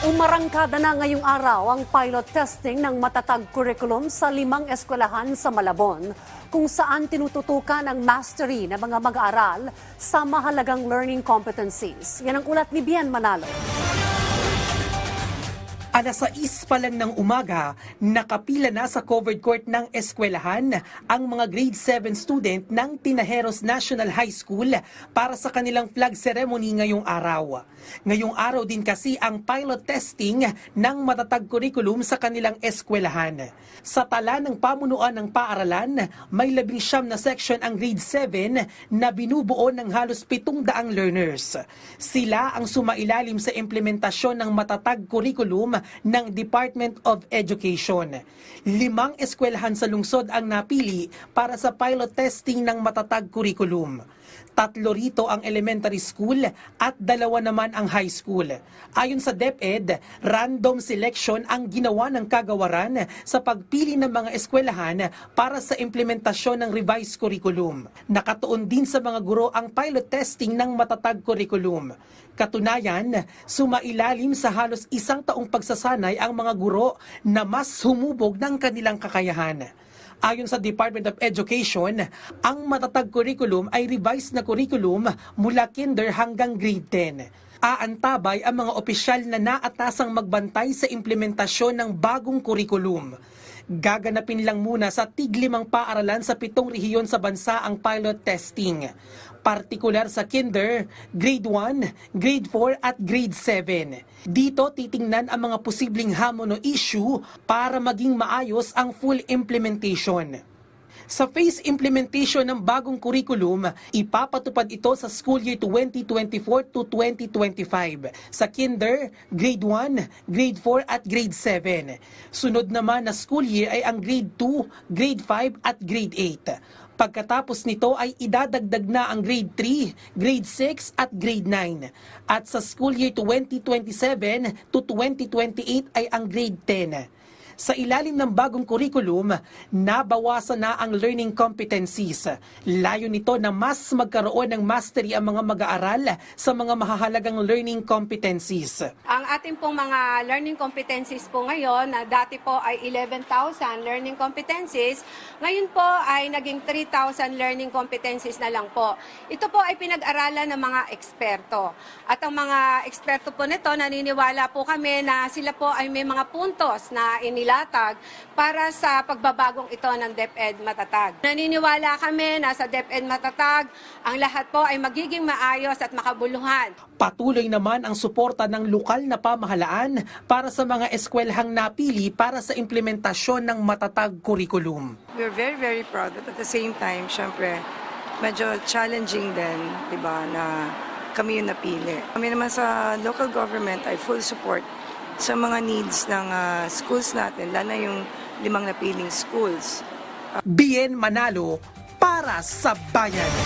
Umarangkada na ngayong araw ang pilot testing ng matatag curriculum sa limang eskwelahan sa Malabon kung saan tinututukan ang mastery ng mga mag-aaral sa mahalagang learning competencies. Yan ang ulat ni Bian Manalo. Alas 6 pa lang ng umaga, nakapila na sa covered court ng eskwelahan ang mga grade 7 student ng Tinajeros National High School para sa kanilang flag ceremony ngayong araw. Ngayong araw din kasi ang pilot testing ng matatag curriculum sa kanilang eskwelahan. Sa tala ng pamunuan ng paaralan, may labing na section ang grade 7 na binubuo ng halos 700 learners. Sila ang sumailalim sa implementasyon ng matatag curriculum ng Department of Education. Limang eskwelahan sa lungsod ang napili para sa pilot testing ng matatag curriculum. Tatlo rito ang elementary school at dalawa naman ang high school. Ayon sa DepEd, random selection ang ginawa ng kagawaran sa pagpili ng mga eskwelahan para sa implementasyon ng revised curriculum. Nakatuon din sa mga guro ang pilot testing ng matatag curriculum. Katunayan, sumailalim sa halos isang taong pagsasanay ang mga guro na mas humubog ng kanilang kakayahan. Ayon sa Department of Education, ang matatag curriculum ay revised na curriculum mula kinder hanggang grade 10. Aantabay ang mga opisyal na naatasang magbantay sa implementasyon ng bagong curriculum. Gaganapin lang muna sa tiglimang paaralan sa pitong rehiyon sa bansa ang pilot testing. Partikular sa kinder, grade 1, grade 4 at grade 7. Dito titingnan ang mga posibleng hamon o issue para maging maayos ang full implementation. Sa phase implementation ng bagong curriculum, ipapatupad ito sa school year 2024 to 2025 sa kinder, grade 1, grade 4 at grade 7. Sunod naman na school year ay ang grade 2, grade 5 at grade 8. Pagkatapos nito ay idadagdag na ang grade 3, grade 6 at grade 9. At sa school year 2027 to 2028 ay ang grade 10. Sa ilalim ng bagong curriculum, nabawasan na ang learning competencies. Layo nito na mas magkaroon ng mastery ang mga mag-aaral sa mga mahahalagang learning competencies. Ang ating pong mga learning competencies po ngayon, na dati po ay 11,000 learning competencies, ngayon po ay naging 3,000 learning competencies na lang po. Ito po ay pinag-aralan ng mga eksperto. At ang mga eksperto po nito, naniniwala po kami na sila po ay may mga puntos na inilatag para sa pagbabagong ito ng DepEd Matatag. Naniniwala kami na sa DepEd Matatag, ang lahat po ay magiging maayos at makabuluhan. Patuloy naman ang suporta ng lokal na pamahalaan para sa mga eskwelhang napili para sa implementasyon ng matatag curriculum. We're very, very proud. But at the same time, syempre, medyo challenging din, di ba, na kami yung napili. Kami naman sa local government ay full support sa mga needs ng ah, schools natin, lalo na yung limang napiling schools. Bien Manalo para sa bayan.